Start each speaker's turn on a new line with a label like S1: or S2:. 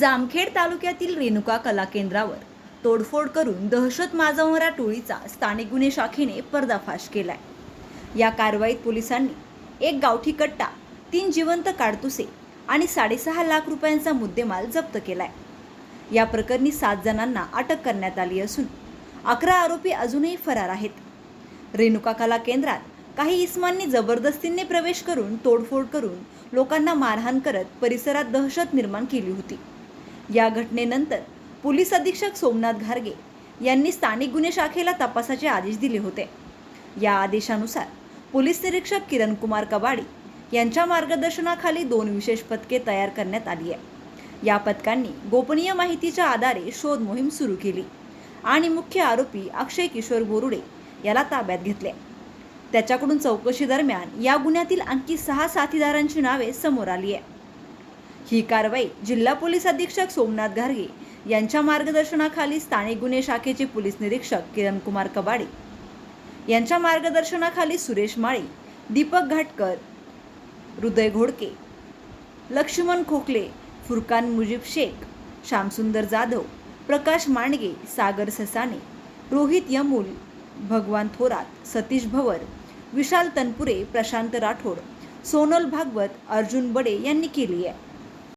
S1: जामखेड तालुक्यातील रेणुका कला केंद्रावर तोडफोड करून दहशत माजवणाऱ्या टोळीचा स्थानिक गुन्हे शाखेने पर्दाफाश केलाय. या कारवाईत पोलिसांनी एक गावठी कट्टा तीन जिवंत काडतुसे आणि साडेसहा लाख रुपयांचा मुद्देमाल जप्त केलाय. या प्रकरणी सात जणांना अटक करण्यात आली असून अकरा आरोपी अजूनही फरार आहेत. रेणुका कला केंद्रात काही इस्मांनी जबरदस्तीने प्रवेश करून तोडफोड करून लोकांना मारहाण करत परिसरात दहशत निर्माण केली होती. या घटनेनंतर पोलीस अधीक्षक सोमनाथ घारगे यांनी स्थानिक गुन्हे शाखेला तपासाचे आदेश दिले होते. या आदेशानुसार पोलीस निरीक्षक किरण कुमार कबाडी यांच्या मार्गदर्शनाखाली दोन विशेष पथके तयार करण्यात आली आहे या पथकांनी गोपनीय माहितीच्या आधारे शोध मोहीम सुरू केली आणि मुख्य आरोपी अक्षय किशोर बोरुडे याला ताब्यात घेतले. त्याच्याकडून चौकशी दरम्यान या गुन्ह्यातील आणखी सहा साथीदारांची नावे समोर आली आहे ही कारवाई जिल्हा पोलीस अधीक्षक सोमनाथ घारगे यांच्या मार्गदर्शनाखाली स्थानिक गुन्हे शाखेचे पोलीस निरीक्षक किरणकुमार कबाडे यांच्या मार्गदर्शनाखाली सुरेश माळी दीपक घाटकर हृदय घोडके लक्ष्मण खोकले फुरकान मुजीब शेख श्यामसुंदर जाधव प्रकाश मांडगे सागर ससाने रोहित यमूल भगवान थोरात सतीश भवर विशाल तनपुरे प्रशांत राठोड सोनल भागवत अर्जुन बडे यांनी केली आहे.